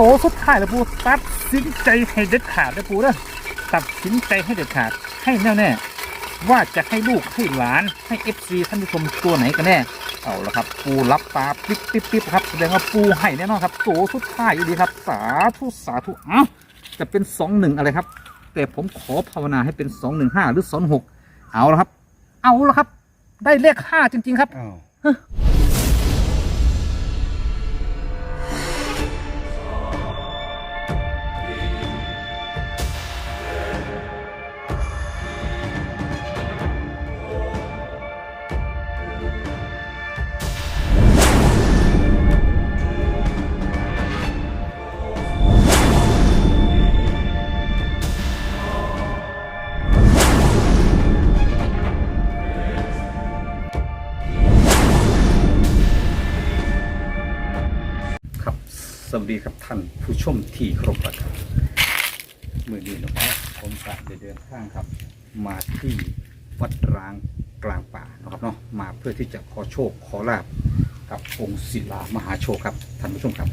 โตสุดท้ายแล้วปูตัดสินใจให้เด็ดขาดนะปูนะตัดสินใจให้เด็ดขาดให้แน่วแน่ว่าจะให้ลูกให้หลานให้เอฟซีท่านผู้ชมตัวไหนกันแน่ เอาละครับ ปูรับตาปิ๊บปิ๊บปิ๊บครับแสดงว่าปูให้แน่นอนครับโตสุดท้ายอยู่ดีครับ สาธุสาธุเอ้าจะเป็นสองหนึ่งอะไรครับ แต่ผมขอภาวนาให้เป็นสองหนึ่งห้าหรือสองหกเอาละครับ เอาละครับ ได้เลขห้าจริง ๆ ครับอ้าวครับ ดีครับท่านผู้ชมที่ครพครับมือนี้นะครับผมกะเดินทางครับ มาที่วัดร้างกลางป่านะครับเนาะมาเพื่อที่จะขอโชคขอลาบกับองค์ศิลามหาโชคครับท่านผู้ชมครับ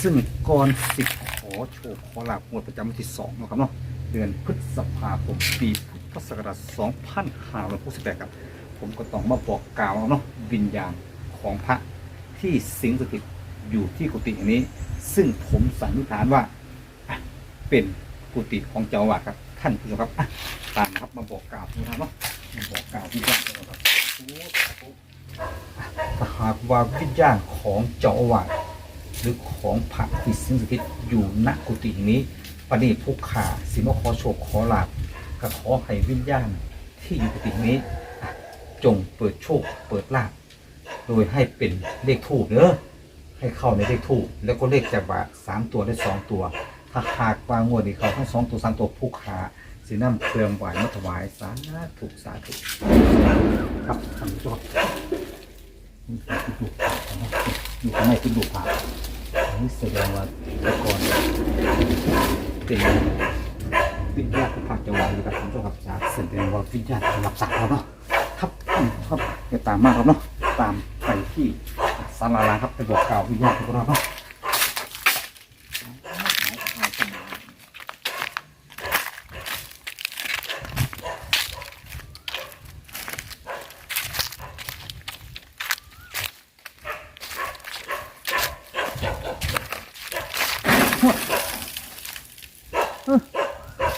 ซึ่งก่อนสิขอโชคขอลาบงวดประจำวันที่สองนะครับเนาะเดือนพฤษภาคมปีพุทธศักราช2568ครับ ผมก็ต้องมาบอกกล่าวเนาะวิญญาณของพระที่สิงสถิต อยู่ที่กุฏิแห่งนี้ ซึ่งผมสันนิษฐานว่าเป็นกุฏิของเจ้าอาวาสครับ ท่านผู้ชมครับตามครับมาบอกกล่าวนะครับเนาะมาบอกกล่าววิญญาณของเราครับหากว่าวิญญาณของเจ้าอาวาสหรือของพระที่สิงสถิตอยู่ณกุฏิแห่งนี้ประเดชผู้ขาสิมาขอโชคขอลาบก็ขอให้วิญญาณที่อยู่กุฏิแห่งนี้ จงเปิดโชคเปิดลาภโดยให้เป็นเลขทูบเนอะ ให้เข้าในเลขทูบแล้วก็เลขจากบาสามตัวได้สองตัว ถ้าหากวางงวดนี้เขาทั้งสองตัวสามตัวผู้ขาสีน้ำเครื่องไหวมาถวายสาธุสาธุครับท่านผู้ชมอยู่ข้างในคือดูผ่าอันนี้แสดงว่าต่ก่อนเป็นวิญญาณของพระเจ้าหวานนะครับท่านผู้ชมครับจากแสดงว่าวิญญาณรับสักแล้วเนาะครับครับอย่าตามมากครับเนาะตามไปที่าลาลาครับไปบอกกล่าววิญญาณทุกเราเนาะ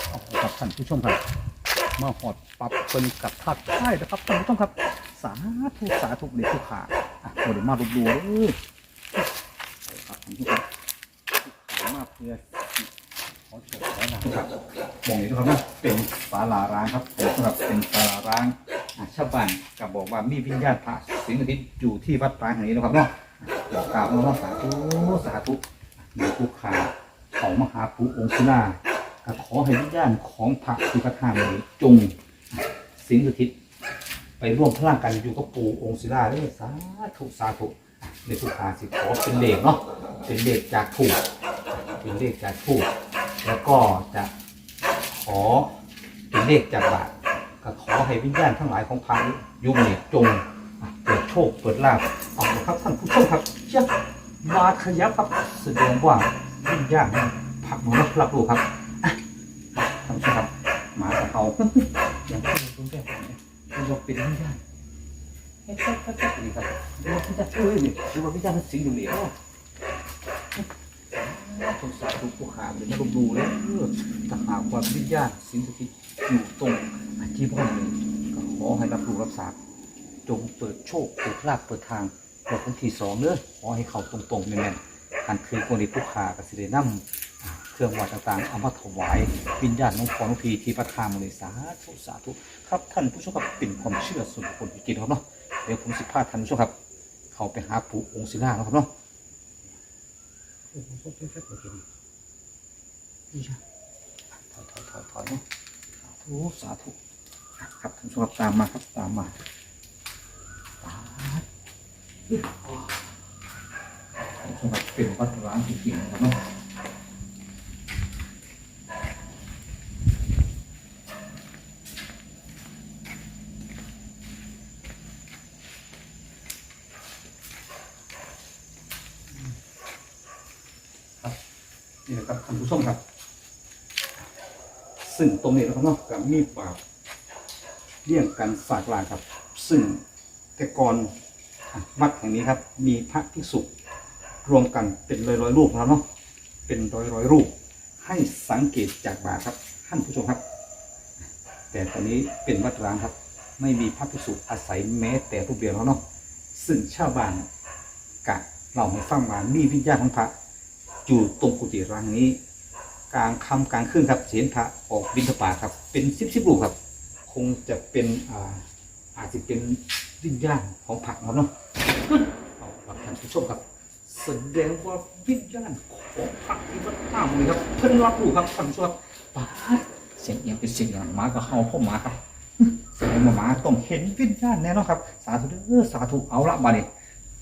เอาครับท่านผู้ชมครับมาหอดปรับเป็นกับทัดใช่นะครับท่านผู้ชมครับ สาธุสาธุเด็กขา อะโมดมาดูดูเลยครับท่านมาเพื่อขอโชคขอลาบครับมองนี้นะครับนะเป็นศาลาร้างครับสำหรับเป็นศาลาร้างอะชาวบ้านก็บอกว่ามีวิญญาณพระสิงห์อาทิตย์อยู่ที่วัดร้างแห่งนี้นะครับเนาะบอกกล่าวว่าสาธุสาธุเด็กผู้ขาของมหาภูองค์สุนาขอให้วิญญาณของพระสุภธามนี้จงสิงสถิต ไปร่วมพลังกันอยู่กับปู่องค์ศิลาเลยสาธุสาธุในสุขาสิขอเป็นเลขเนาะเป็นเลขจากถูกเป็นเลขจากถูกแล้วก็จะขอเป็นเลขจากบาทก็ขอให้วิญญาณทั้งหลายของพายุงเนี่ยจงเปิดโชคเปิดลาภเอาละครับท่านผู้ชมครับเจ้ามาขยับครับแสดงว่าวิญญาณผักหนูรับรับรู้ครับท่านผู้ชมครับหมาเขา อย่างที่คุณแบบนี้ คุณยกเป็นวิญญาณเฮ้ยครับครับนี่ครับดูว่าวิญญาเอ้ยนี่ดูว่าวิญญาณมันสิงอยู่เหลียวสงสารทุกผู้ขาเดี๋ยวมาดูแล้วเออถ้าหากว่าวิญญาณสิงสถิตอยู่ตรงที่บ้านนี้ก็ขอให้รับรู้รับทราบจงเปิดโชคเปิดลาภเปิดทางเปิดพื้นที่สองเด้อขอให้เขาตรงๆแน่นๆอันคือคนที่ผู้ขากับสิเดนัม เครื่องไหวัดต่างๆเอามาถวายวิญญาณน้องพรน้องพีที่ประทานมูลนิธิสาธุสาธุครับท่านผู้ชมครับเป็นความเชื่อส่วนบุคคลที่กินครับเนาะเดี๋ยวผมสิพาท่านผู้ชมครับ เขาไปหาปู่องค์ศิลานะครับเนาะนี่จ้ะถอยถอยถอยถอยเนาะสาธุสาธุครับท่านผู้ชมครับตามมาครับตามมาสาธุท่านผู้ชมครับเป็นวัดร้างจริงๆครับเนาะ ค นี่นะครับ ท่านผู้ชมครับ ซึ่งตรงนี้นะครับเนาะกับมีปากเลี่ยงกันสากลางครับ ซึ่งแต่ก่อนวัดแห่งนี้ครับ มีพระภิกษุรวมกันเป็นร้อยร้อยรูปนะครับเนาะเป็นร้อยร้อยรูป ให้สังเกตจากบาทครับท่านผู้ชมครับ แต่ตอนนี้เป็นวัดร้างครับ ไม่มีพระภิกษุอาศัยแม้แต่รูปเดียวแล้วเนาะซึ่งชาวบ้านกะเราให้ฟังมามีวิญญาณของพระ อยู่ตรงกุฏิร้างนี้กลางค่ำกลางคืนครับเสียนพระออกบิณฑบาตครับ เป็นสิบสิบรูปครับ คงจะเป็นอ่าอาจจะเป็นวิญญาณของพระครับเนาะเอาละท่านผู้ชมครับแสดงว่าวิญญาณของพระที่วัดท่ามุยครับเพิ่นรับรู้ครับท่านผู้ชมป้าดเสียงเอียงเป็นเสียงอย่างหมาก็เห่าพ่อหมาครับแสดงว่าหมาต้องเห็นวิญญาณแน่นอนครับ สาธุเด้อสาธุเอาละบาดนี้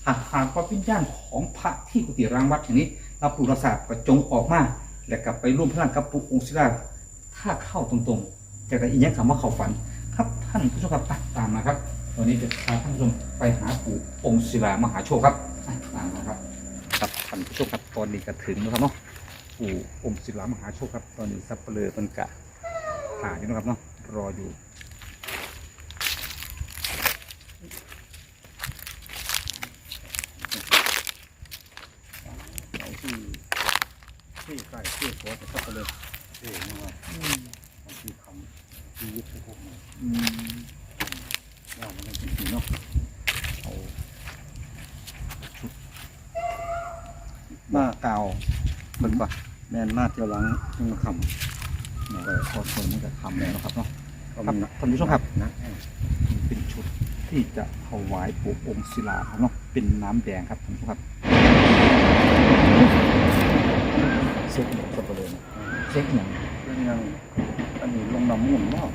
หากหากว่าวิญญาณของพระที่กุฏิรางวัดแห่งนี้ รับรู้รับทราบก็จงออกมาและกลับไปร่วมพลังกับปู่องศิลาถ้าเข้าตรงๆจะได้อีกอย่างคำว่าเข้าฝัน ครับท่านผู้ชมครับตามมาครับตอนนี้จะพาท่านผู้ชมไปหาปู่องศิลามหาโชคครับตามมาครับครับท่านผู้ชมครับตอนนี้ก็ถึงแล้วครับเนาะปู่องศิลามหาโชคครับ ตอนนี้สับเปลือมันกะหาอยู่นะครับเนาะรออยู่เอาที่ ที่ใกล้ที่หัวจะสับเลือเอ๋นะครับางทีคำที่ยึดพวกมันอืมว่ามันเป็นจริงๆเนาะเอามาเก่าเหมือนปะแม่นมาเที่ยวหลังยังมาคเนี่ยก็พอสมมันก็ทำแล้วนะครับเนาะครับท่านผู้ชมครับนะเป็นชุดที่จะถวายปู่องค์ศิลาครับเนาะเป็นน้ำแดงครับท่านผู้ชมครับ เซ็กเนี่ยสับเปลือเนี่ยเซ็กอย่างเรื่องยังอันนี้ลงน้ำมุ่นเนาะ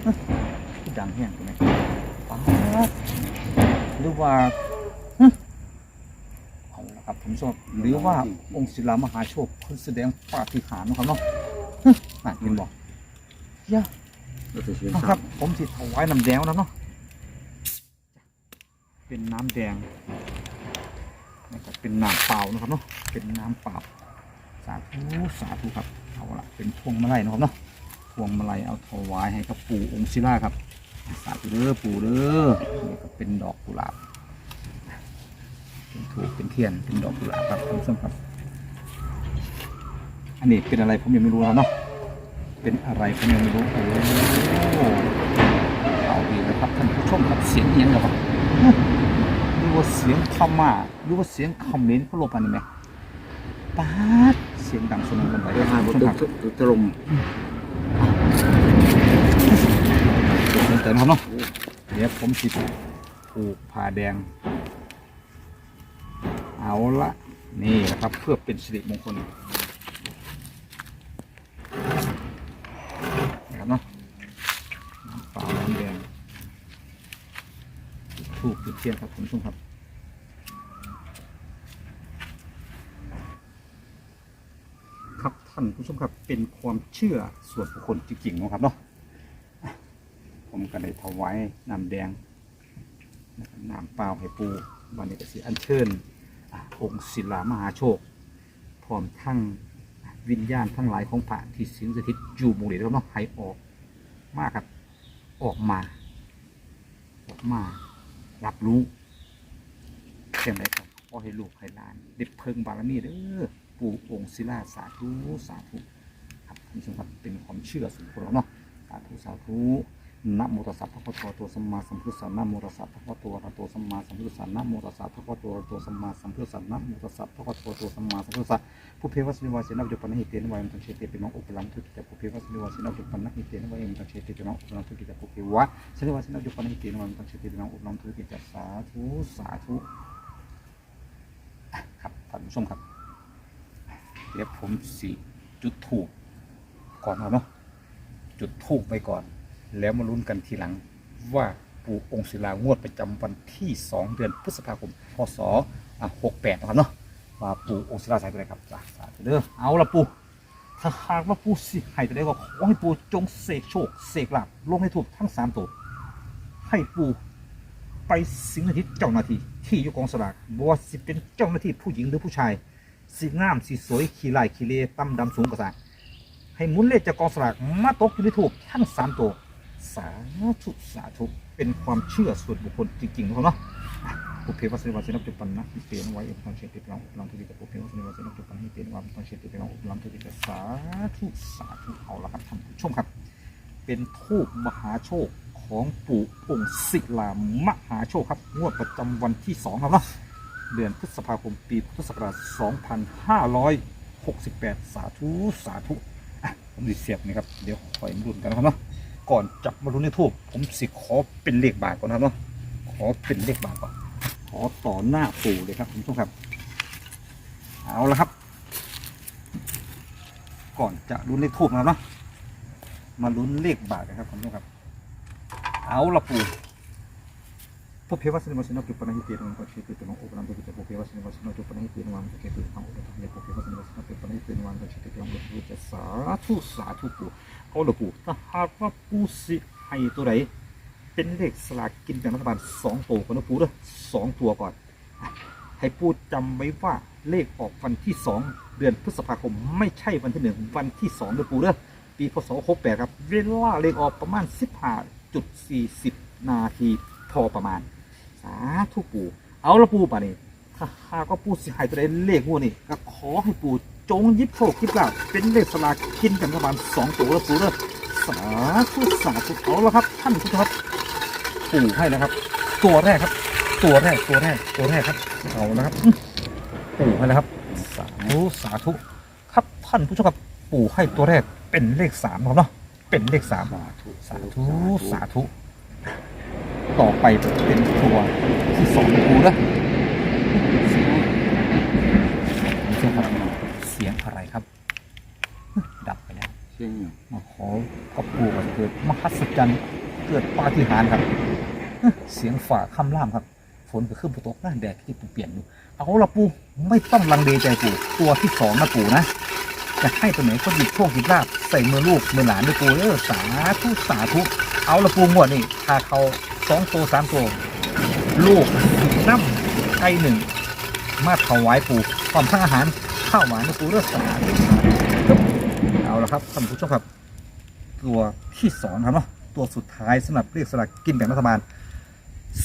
ที่ดังแห้งตัวนี้ป๊าดหรือว่าฮึเอาละครับท่านผู้ชมหรือว่าองค์ศิลามหาโชคเพิ่นแสดงปาฏิหาริย์นะครับเนาะฮึน่าเห็นบอกยะเราจะเสียเอาครับ ผมสิถวายน้ำแดงแล้วเนาะเป็นน้ำแดงนะครับเป็นน้ำเปล่านะครับเนาะเป็นน้ำเปล่า สาธุสาธุครับเอาละเป็นพวงมาลัยนะครับเนาะพวงมาลัยเอาถวายให้กับปู่องค์ศิลาครับ สาธุเด้อปู่เด้อนี่ก็เป็นดอกกุหลาบเป็นถูกเป็นเทียนเป็นดอกกุหลาบครับท่านผู้ชมครับ อันนี้เป็นอะไรผมยังไม่รู้ครับเนาะเป็นอะไรผมยังไม่รู้โอ้โหเอาดีนะครับท่านผู้ชมครับเสียงเอียงกับหรือว่าเสียงพม่าหรือว่าเสียงคอมเมนต์เขาลงไปนี่ไหม ป๊าดเสียงดังสนั่นลงไปเดี๋ยวหาท่านบผู้ชตุมกครับตุกตรมเติมครับเนาะเดี๋ยวผมสิผูกผ้าแดง เอาละนี่นะครับเพื่อเป็นสิริมงคลนะครับเนาะน้ำเปล่าน้ำแดงถูกจุดเทียนครับคุณผู้ชมครับครับ ท่านผู้ชมครับเป็นความเชื่อส่วนบุคคลจริงๆนะครับเนาะผมก็ได้ถวายน้ำแดงน้ำเปล่าให้ปูวันนี้ก็สิอัญเชิญองค์ศิลามหาโชค พร้อมทั้งวิญญาณทั้งหลายของพระที่สิงสถิตอยู่หมู่เดียวเนาะให้ออกมาครับออกมา ออกมา รับรู้แค่ไหนครับขอให้ลูกให้หลานได้เพิ่งบารมีเด้อ ปู่องค์ศิลาสาธุสาธุครับท่านผู้ชมครับเป็นความเชื่อส่วนบุคคลเนาะสาธุสาธุนะโมตัสสะภะคะวะโตอะระหะโตสัมมาสัมพุทธัสสะนะโมตัสสะภะคะวะโตอะระหะโตสัมมาสัมพุทธัสสะนะโมตัสสะภะคะวะโตอะระหะโตสัมมาสัมพุทธัสสะนะโมตัสสะภะคะวะโตอะระหะโตสัมมาสัมพุทธัสสะผู้เพวัสมิวาสินะวิจปันนะหิเตนวายมตังเชเตปิมังอุปลังทุกิตะผู้เพวัสมิวาสินะวิจปันนะหิเตนวายมตังเชเตปิมังอุปลังทุกิตะผู้เพวะสินะวาสินะวิจปันนะหิเตนวายมตังเชเตปิมังอุปลังทุกิตะสาธุสาธุครับท่านผู้ชมครับ เดี๋ยวผมสิจุดถูกก่อนครับเนาะจุดทูบไปก่อน แล้วมาลุ้นกันทีหลังว่าปู่องค์ศิลางวดประจำวันที่ 2 เดือนพฤษภาคมพศ68นะครับเนาะว่าปู่องค์ศิลาใส่ตัวไหนครับจ้าสาธุเด้อเอาละปู่ถ้าหากว่าปู่สิให้ตัวใดก็ขอให้ปู่จงเสกโชคเสกลาภลงให้ถูกทั้งสามตัว ให้ปู่ไปสิงสถิตเจ้าหน้าที่ที่อยู่กองสลากบ่ว่าสิเป็นเจ้าหน้าที่ผู้หญิงหรือผู้ชาย สีงามสีสวยขี้ลายขี้เลตั้มดำสูงกระสางให้มุนเลขจากกองสลากมาตกอยู่ในถูกทั้งสามตัวสาธุสาธุเป็นความเชื่อส่วนบุคคลจริงๆนะครับเนาะอะปุเพวัสนิวัสนับจุปันนะเปลี่ยนไว้ตอนเช็ดติดลองลองทุติกับปุเพวัสนิวัสนับจุปันให้เปลี่ยนว่าตอนเช็ดติดลองลองทุติกับสาธุสาธุเอาละครับท่านผู้ชมครับ เป็นทูปมหาโชคของปู่องค์ศิลามหาโชคครับงวดประจำวันที่สองครับเนาะ เดือนพฤษภาคมปีพุทธศักราช 2568 สาธุ สาธุอะผมดิเสียบนี่ครับ เดี๋ยวคอยมาลุ้นกันนะครับเนาะ ก่อนจับมาลุ้นในทูบผมสิขอเป็นเลขบาทก่อนนะครับเนาะ ขอเป็นเลขบาทก่อน ขอต่อหน้าปู่เลยครับคุณผู้ชมครับ เอาละครับ ก่อนจะลุ้นเลขทูบนะครับเนาะ มาลุ้นเลขบาทกันครับคุณผู้ชมครับ เอาละปู พเพวัสนิวัสนจุปนัยเตียนวันก็ชื่อตัวน้องโอปนันตุกิจพเพวัสนิวัสนจุปนัยเตียนวันก็เกิดตัวทางโอปนันตุกิจพเพวัสนิวัสนจุปนัยเตียนวันก็ชื่อตัวน้องโอปนันตุกิจสาธุสาธุปูเอาละปูถ้าหากว่าปูสิให้ตัวไหนเป็นเลขสลากกินแบ่งรัฐบาลสองตัวก่อนนะปูเด้อสองตัวก่อน ให้ปูจำไว้ว่าเลขออกวันที่สองเดือนพฤษภาคมไม่ใช่วันที่หนึ่งวันที่สองเด้อปูเด้อปีพศ68ครับ เวลาเลขออกประมาณ15.40นาทีพอประมาณ สาธุปู่ เอาละปู่ป่ะนี่ถ้าหากว่าปู่สิใหายตัวใดเลขงวดนี่ก็ขอให้ปู่จงยิบโชคยิบลาภเป็นเลขสลากกินแบ่งรัฐบาลสองตัวละปู่เด้อสาธุสาธุเอาละครับ ท่านผู้ชมครับปู่ให้นะครับ ตัวแรกครับ ตัวแรกตัวแรกตัวแรกครับเอาละครับปู่ให้นะครับ สาธุสาธุครับท่านผู้ชมครับปู่ให้ตัวแรกเป็นเลขสามครับเนาะเป็นเลขสามสาธุสาธุสาธุ ต่อไปเป็นตัวที่สองของปู่นะเสียงอะไรเสียงอะไรครับ ดับไปแล้วเชียงเนี่ยมาขอพระปู่ก่อนเกิดมหัศจรรย์เกิดปาฏิหาริย์ครับ เสียงฝ่าคำล่ามครับ ฝนก็ขึ้นตกหน้าแดดที่เปลี่ยนอยู่เอาละปู่ไม่ต้องลังเลใจปู่ตัวที่สองนะปู่นะจะให้ตัวไหนก็หยิบโชคหยิบลาบใส่มือลูกมือหลานด้วยปูเออสาธุสาธุเอาละปูงวดนี่ถ้าเขา สองตัวสามตัวลูกน้ำไก่หนึ่งมาถวายปูพร้อมทั้งอาหารข้าวหวานด้วยปูเออสาธุสาธุเอาละครับท่านผู้ชมครับ ตัวที่สองครับเนาะตัวสุดท้ายสำหรับเรียกสลากกินแบ่งรัฐบาล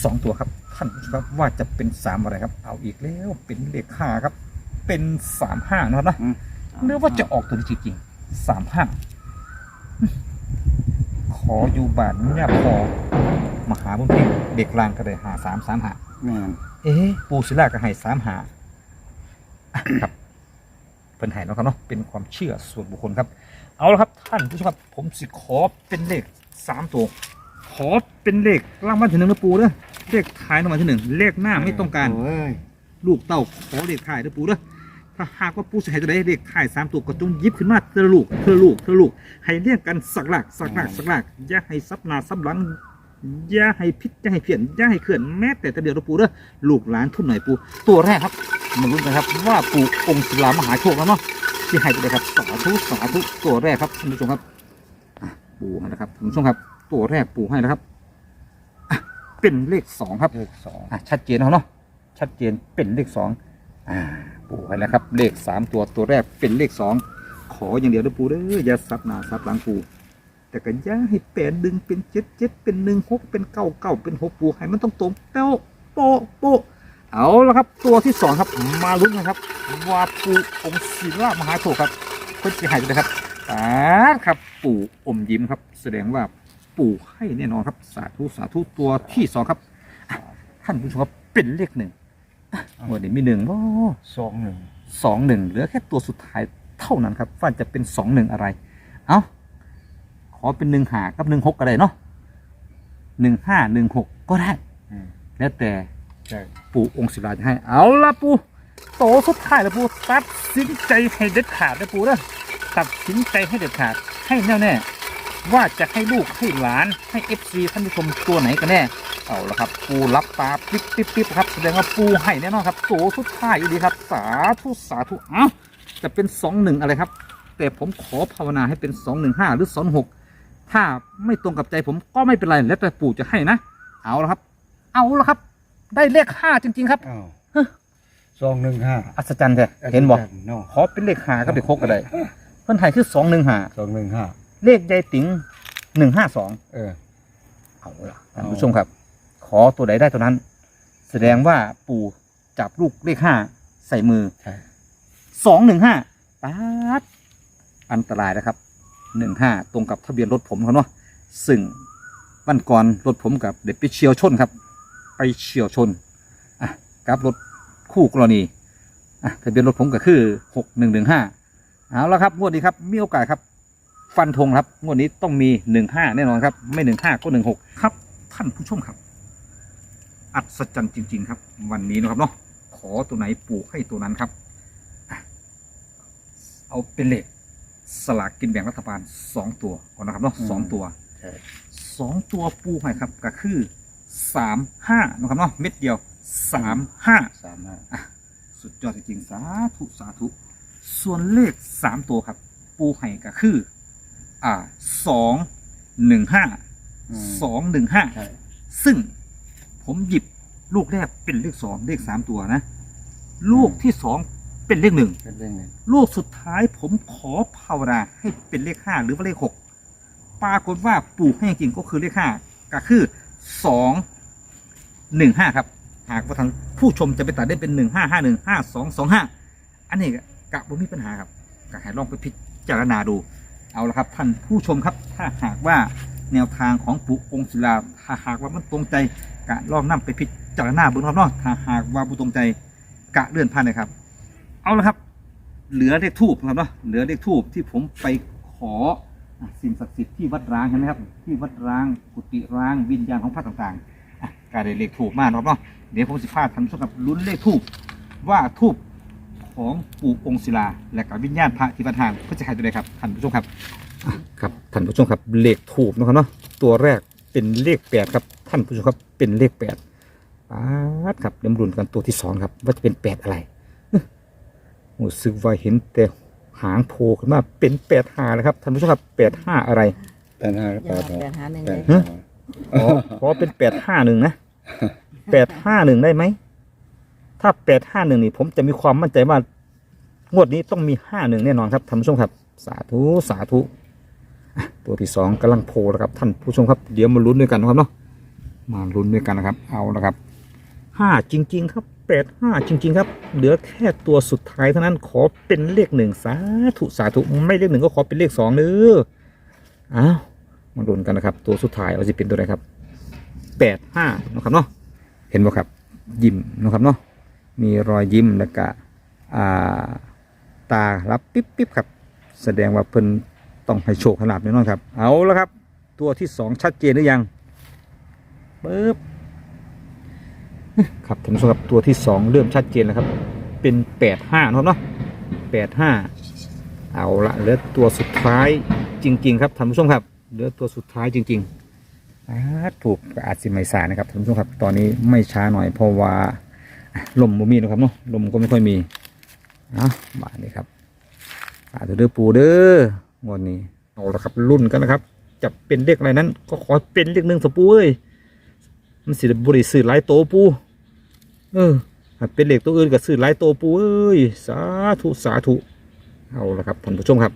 สองตัวครับ ท่านผู้ชมครับว่าจะเป็นสามอะไรครับ เอาอีกแล้วเป็นเลขห้าครับ เป็นสามห้านะครับนะอืมหรือว่าจะออกตัวนี้จริงๆสามห้าขออยู่บ้านเนี่ยพอ มาหาบุญเพ่งเด็กลางก็เลยหาสามสามหาแม่นเอ๊ะปูศิลาก็ให้สามหาอะครับเป็นไห้แล้วครับเนาะเป็นความเชื่อส่วนบุคคลครับ เอาละครับท่านผู้ชมครับผมสิขอเป็นเลขสามตัว ขอเป็นเลขรางวัลที่หนึ่งนะปูเด้อเลขท้ายรางวัลที่หนึ่งเลขหน้าไม่ต้องการ โอ้ยลูกเต้าขอเลขถ่ายเด้อปูเด้อถ้าหากว่าปูจะให้ตัวใดเลขถ่ายสามตัวก็จงหยิบขึ้นมาเทละลูกเทละลูกเทละลูกให้เรียกกันสักหลักสักหลักสักหลักอย่าให้ซับหนาซับหลัง อย่าให้พิษอย่าให้เพี้ยนอย่าให้เคลื่อนแม้แต่แต่เดียวเด้อปูเด้อลูกหลานทุนหน่อยปู ตัวแรกครับมาลุ้นกันครับ ว่าปูองค์ศิลามหาโชคแล้วเนาะที่ให้ไปเลยครับสาธุสาธุตัวแรกครับท่านผู้ชมครับอะปูให้นะครับท่านผู้ชมครับ ตัวแรกปูให้นะครับอะเป็นเลขสองครับเลขสองอะชัดเจนแล้วเนาะชัดเจนเป็นเลขสองอ่าปูให้แล้วครับ เลขสามตัวตัวแรกเป็นเลขสองขออย่างเดียวนะปูเด้ออย่าซับหน้าซับหลังปู แต่ก็อย่าให้แปดดึงเป็นเจ็ดเจ็ดเป็นหนึ่งหกเป็นเก้าเก้าเป็นหกปูให้มันต้องตรงเป้าโปะโปะเอาละครับ ตัวที่สองครับมาลุ้นกันครับว่าปูองค์ศิลามหาโชคครับเพื่อจะให้เลยครับอ่าครับปู่อมยิ้มครับ แสดงว่าปู่ให้แน่นอนครับสาธุสาธุตัวที่สองครับท่านผู้ชมครับเป็นเลขหนึ่งอะวันนี้มีหนึ่งโอ้สองหนึ่งสองหนึ่งเหลือแค่ตัวสุดท้ายเท่านั้นครับว่าจะเป็นสองหนึ่งอะไร เอาข อเป็นหนึ่งหากับหนึ่งหกก็ได้เนาะหนึ่งห้าหนึ่งหกก็ได้อืมแล้วแต่ใช่ปู่องค์ศิลาจะให้ เอาละปู่โตสุดท้ายแล้วปู่ตัดสินใจให้เด็ดขาดนะปู่นะตัดสินใจให้เด็ดขาดให้แน่วแน่ว่าจะให้ลูกให้หลานให้เอฟซีท่านผู้ชมตัวไหนกันแน่ เอาละครับ ปูรับตาปิ๊บปิ๊บปิ๊บครับแสดงว่าปูให้แน่นอนครับโตสุดท้ายอยู่ดีครับ สาธุสาธุเอ้าจะเป็นสองหนึ่งอะไรครับ แต่ผมขอภาวนาให้เป็นสองหนึ่งห้าหรือสองหก ถ้าไม่ตรงกับใจผมก็ไม่เป็นไรแล้วแต่ปู่จะให้นะเอาละครับ เอาละครับ ได้เลขห้าจริง ๆ ครับอ้าวสองหนึ่งห้าอัศจรรย์แท้เห็นบ่เนาะขอเป็นเลขหากับเลขหกก็ได้เพิ่นให้คือสองหนึ่งหาสองหนึ่งห้าเลขยายติ๋งหนึ่งห้าสองเออ เอาละท่านผู้ชมครับ ขอตัวใดได้ตัวนั้น แสดงว่าปู่จับลูกเลขห้าใส่มือใช่ สองหนึ่งห้าป๊าดอันตรายนะครับ หนึ่งห้าตรงกับทะเบียนรถผมเขาเนาะซึ่งวันก่อนรถผมกับเด็กไปเฉียวชนครับ ไปเฉียวชนอะกับรถคู่กรณีอะทะเบียนรถผมก็คือหกหนึ่งหนึ่งห้าเอาละครับงวดนี้ครับมีโอกาสครับ ฟันธงครับงวดนี้ต้องมีหนึ่งห้าแน่นอนครับ ไม่หนึ่งห้าก็หนึ่งหกครับ ท่านผู้ชมครับ อัศจรรย์จริง ๆ ครับ วันนี้นะครับเนาะขอตัวไหนปลูกให้ตัวนั้นครับ เอาเป็นเหลข สลากกินแบ่งรัฐบาลสองตัวก่อนนะครับเนาะสองตัวใช่สองตัวปูให้ครับก็คือสามห้านะครับเนาะเม็ดเดียวสามห้าสามห้าอะสุดยอดจริงๆสาธุสาธุ ส่วนเลขสามตัวครับ ปูไห่ก็คือ อ่าสองหนึ่งห้าสองหนึ่งห้าใช่ซึ่งผมหยิบลูกแรกเป็นเลขสองเลขสามตัวนะ ลูกที่สอง เป็นเลขหนึ่งเป็นเรื่องหนึ่งลูกสุดท้ายผมขอภาวนาให้เป็นเลขห้าหรือว่าเลขหกปรากฏว่าปลูกให้จริงก็คือเลขห้าก็คือสองหนึ่งห้าครับ หากว่าทางผู้ชมจะไปตัดได้เป็นหนึ่งห้าห้าหนึ่งห้าสองสองห้าอันนี้ก็กะบ่มีปัญหาครับก็ให้ลองไปพิจารณาดูเอาละครับท่านผู้ชมครับถ้าหากว่าแนวทางของปู่องค์ศิลาถ้าหากว่ามันตรงใจกะลองนํไปพิจารณาเบื้องต้นเนาะถ้าหากว่าบ่ตรงใจกะเลื่อนผ่านเลยครับ เอาละครับ เหลือเลขทูบนะครับเนาะเหลือเลขทูบที่ผมไปขอสิ่งศักดิ์สิทธิ์ที่วัดร้างเห็นไหมครับ ที่วัดร้างกุฏิร้างวิญญาณของพระต่างๆการได้เลขทูบมาเนาะเนาะเดี๋ยวผมสิพาท่านผู้ชมครับลุ้นเลขทูบว่าทูบของปู่องค์ศิลา และกับวิญญาณพระที่วัดทางเพื่อจะขายตัวใดครับท่านผู้ชมครับครับท่านผู้ชมครับเลขทูบนะครับเนาะตัวแรกเป็นเลขแปดครับท่านผู้ชมครับเป็นเลขแปดปาดครับเดี๋ยวมาลุ้นกันตัวที่สองครับว่าจะเป็นแปดอะไร รู้สึกว่าเห็นแต่หางโผล่ขึ้นมาเป็นแปดห้าเลยครับท่านผู้ชมครับแปดห้าอะไร แปดห้าแปอย่าดหกแปดหาหนึ่งแปเลดยฮะ อ๋อขอเป็นแปดห้าหนึ่งนะแปดห้าหนึ่งได้ไหม ถ้าแปดห้าหนึ่งนี่ผมจะมีความมั่นใจว่างวดนี้ต้องมีห้าหนึ่งแน่นอนครับท่านผู้ชมครับ สาธุสาธุอะตัวที่สองกำลังโผล่แล้วครับท่านผู้ชมครับ เดี๋ยวมาลุ้นด้วยกันนะครับเนาะมาลุ้นด้วยกันนะครับ เอาละครับห้าจริง ๆ ครับ แปดห้าจริง ๆ ครับ เหลือแค่ตัวสุดท้ายเท่านั้นขอเป็นเลขหนึ่งสาธุสาธุไม่เลขหนึ่งก็ขอเป็นเลขสองเด้ออ้าวมาลุ้นกันนะครับ ตัวสุดท้ายเอาจะเป็นตัวไหนครับแปดห้านะครับเนาะเห็นไหมครับ ยิ้มนะครับเนาะมีรอยยิ้มแล้วก็อ่าตารับปิ๊บปิ๊บครับแสดงว่าเพิ่นต้องให้โชคขนาดแน่นอนครับ เอาแล้วครับ ตัวที่สองชัดเจนหรือยังปึ๊บ ครับท่านผู้ชมครับตัวที่สองเริ่มชัดเจนแล้วครับ เป็นแปดห้านะครับเนาะแปดห้าเอาละเหลือตัวสุดท้ายจริง ๆ ครับท่านผู้ชมครับเหลือตัวสุดท้ายจริงๆอถูกอาจสิไม่สายนะครับท่านผู้ชมครับ ตอนนี้ไม่ช้าหน่อยเพราะว่าลมบ่มีนะครับเนาะลมก็ไม่ค่อยมีเอาบาทนี้ครับสาธุเด้อปูเด้องวดนี้เอาละครับรุ่นกันนะครับจะเป็นเลขอะไรนั้น ก็ขอเป็นเลขหนึ่งสปูเอ้ยมันสิบริสื่อหลายโตปู เออถ้าเป็นเลขตัวอื่นก็สื่อหลายโตปูเอ้ยสาธุสาธุเอาละครับท่านผู้ชมครับ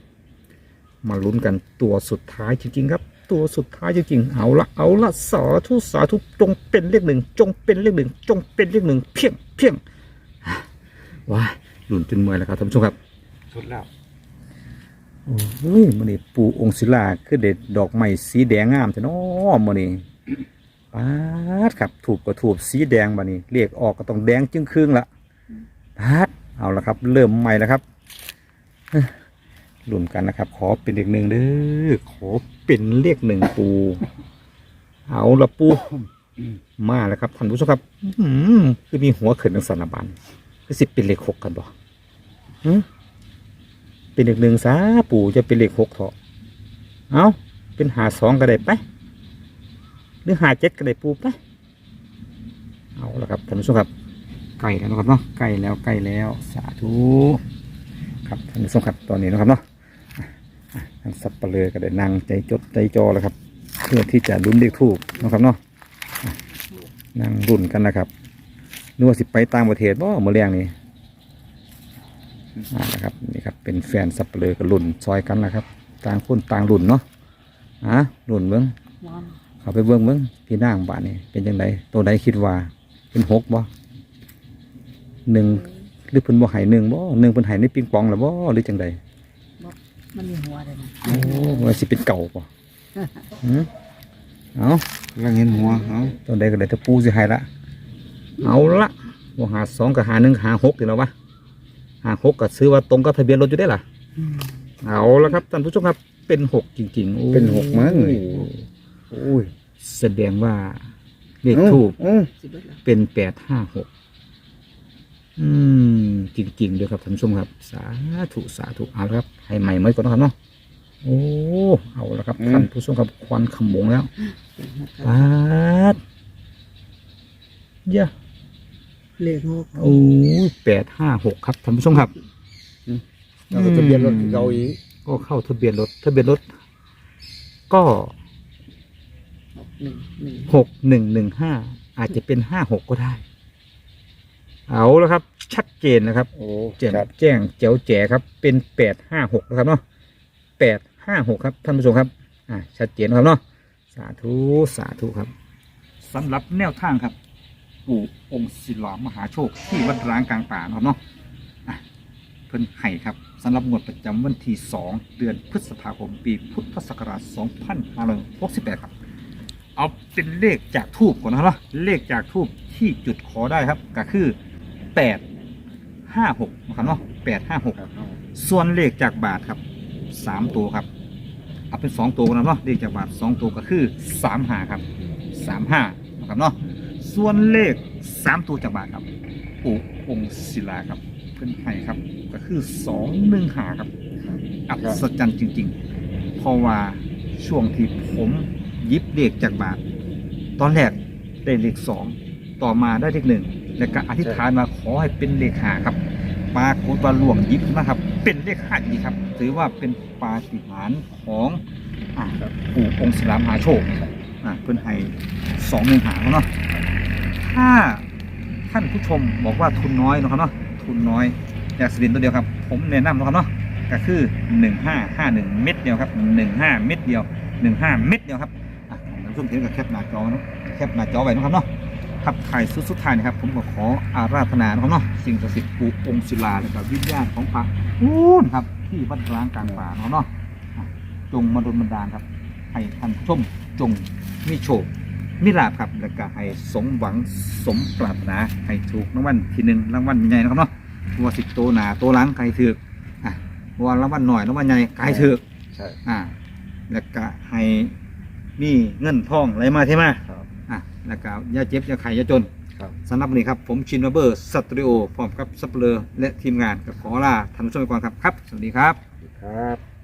มาลุ้นกันตัวสุดท้ายจริงๆครับ ตัวสุดท้ายจริงๆเอาละเอาละสาธุสาธุจงเป็นเลขหนึ่งจงเป็นเลขหนึ่งจงเป็นเลขหนึ่งเพียงเพียงว้ายหลุนจนเมื่อยแล้วครับท่านผู้ชมครับสุดแล้วโอ้ยมันนี่ปูองค์ศิลาคือเด็ดดอกไม้สีแดงงามแต่น้อมันนี่ ปาดครับถูกก็ถูกสีแดงบันนี้เรียกออกก็ต้องแดงจึงครึ่งละปาดเอาละครับ เริ่มใหม่แล้วครับเอ้อลุ้นกันนะครับ ขอเป็นเลขหนึ่งเด้อขอเป็นเลขหนึ่งปู เอาละปูมาแล้วครับท่านผู้ชมครับ อื้อหือคือมีหัวเขินทั้งสารบันคือสิเป็นเลขหกกันบ่เป็นเลขหนึ่งซาปู่จะเป็นเลขหกเถอะเอาเป็นหาสองก็ได้ไป หรือหาเจ็ดก็ได้ปูไปเอาละครับท่านผู้ชมครับใกล้แล้วนะครับเนาะใกล้แล้วใกล้แล้วสาธุครับท่านผู้ชมครับตอนนี้นะครับเนาะทางสับปะเลอก็ได้นั่งใจจดใจจอแล้วครับ เพื่อที่จะลุ้นเลขทูบนะครับเนาะนั่งรุ่นกันนะครับนึกว่าสิไปต่างประเทศบ่เมื่อแรงนี่นะครับนี่ครับเป็นแฟนสับเปลือกับรุ่นซอยกันนะครับ ต่างคนต่างรุ่นเนาะอะรุ่นเบิ้งนอ เขาไปเบิ้งเบิ้งพี่นางบ้านนี่เป็นยังไงตัวใดคิดว่า เป็นหกบ่หนึ่งหรือเพิ่นบ่ให้หนึ่งบ่หนึ่งเพิ่นให้ในปิงปองหรือบ่หรือจังใดมันมีหัวเลยนะโอ้ว่าสิเป็นเก่าป่ะหืมเอาแล้วเห็นหัวเอาตอนใดก็ได้แต่ปูสิให้ละเอาละว่าหาสองกับหาหนึ่งหาหกถึงแล้ววะหาหกก็ซื้อว่าตรงกับทะเบียนรถอยู่ได้ล่ะเอาละครับท่านผู้ชมครับเป็นหกจริงๆโอ้เป็นหกมั้งเลยโอ้ย แสดงว่าเลขทูบเอ้าสิบเอ็ดละเป็นแปดห้าหกอืมจริงๆด้วยครับท่านผู้ชมครับ สาธุสาธุเอาละครับ ให้ใหม่ไว้ก่อนนะครับเนาะโอ้เอาละครับท่านผู้ชมครับควันขโมงแล้วเป็นหกปาดเยอะเลขหกโอ้ยแปดห้าหกครับท่านผู้ชมครับ แล้วก็ทะเบียนรถเก่าอีกก็เข้าทะเบียนรถทะเบียนรถก็ หกหนึ่งหนึ่งหกหนึ่งหนึ่งห้าอาจจะเป็นห้าหกก็ได้ เอาแล้วครับ ชัดเจนนะครับโอ้แจ้งครับแจ้งแจ๋วแจ๋ครับ เป็นแปดห้าหกนะครับเนาะแปดห้าหกครับท่านผู้ชมครับ อ่าชัดเจนนะครับเนาะสาธุสาธุครับสำหรับแนวทางครับ ปู่องค์ศิลามหาโชคที่วัดร้างกลางป่านะครับเนาะอะเพิ่นไห่ครับสำหรับงวดประจำวันที่ 2 เดือนพฤษภาคมปีพุทธศักราช2568ครับ เอาเป็นเลขจากทูบก่อนนะครับเนาะเลขจากทูบที่จุดขอได้ครับก็คือ856นะครับเนาะ856ครับเอาส่วนเลขจากบาทครับสามตัวครับเอาเป็นสองตัวนะเนาะเลขจากบาทสองตัวก็คือสามห้าครับสามห้านะครับเนาะส่วนเลขสามตัวจากบาทครับปู่องค์ศิลาครับเพื่อนให้ครับ ก็คือสองหนึ่งหาครับอัศจรรย์จริงๆเพราะว่าช่วงที่ผมห ยิบเลขจากบาท ตอนแรกได้เลขสองต่อมาได้เลขหนึ่งแล้วก็อธิษฐานมาขอให้เป็นเลขหาครับปรากฏว่าหลวงยิบนะครับ เป็นเลขห้าอีครับ ถือว่าเป็นปาฏิหาริย์ของปู่องค์ศิลามหาโชคอ่าเพื่อนให้สองหนึ่งหาเนาะถ้าท่านผู้ชมบอกว่าทุนน้อยนะครับเนาะทุนน้อยอยากสลินตัวเดียวครับ ผมแนะนำนะครับเนาะก็คือหนึ่งห้าห้าหนึ่งเม็ดเดียวครับหนึ่งห้าเม็ดเดียวหนึ่งห้าเม็ดเดียวครับ ท่านผู้ชมเห็นกับแคปหน้าจอเนาะแคปหน้าจอไว้เนาะครับเนาะครับถ่ายสุดสุดท้ายนะครับ ผมก็ขออาราธนานะครับเนาะสิ่งศักดิ์สิทธิ์ปู่องค์ศิลาและกับวิญญาณของพระอูนครับ ที่วัดร้างกลางป่าเนาะเนาะอะจงมาดลบันดาลครับ ให้ท่านผู้ชมจงมีโชคมีลาภครับและก็ให้สมหวังสมปรารถนาให้ถูกรางวัลที่หนึ่งรางวัลใหญ่นะครับเนาะว่าสิบโตวหนาโตวหลังใครถือกอะว่ารางวัลหน่อยรางวัลใหญ่ใครถือกใช่อ่า แล้วก็ให้ มีเงินทองไหลมาเทมาครับ อะแล้วก็อย่าเจ็บอย่าไข้อย่าจนครับสำหรับวันนี้ครับ ผมชินมาเบอร์สตูดิโอพร้อมกับซัปเปอร์และทีมงานก็ขอลาท่านผู้ชมไปก่อนครับครับ สวัสดีครับ ครับ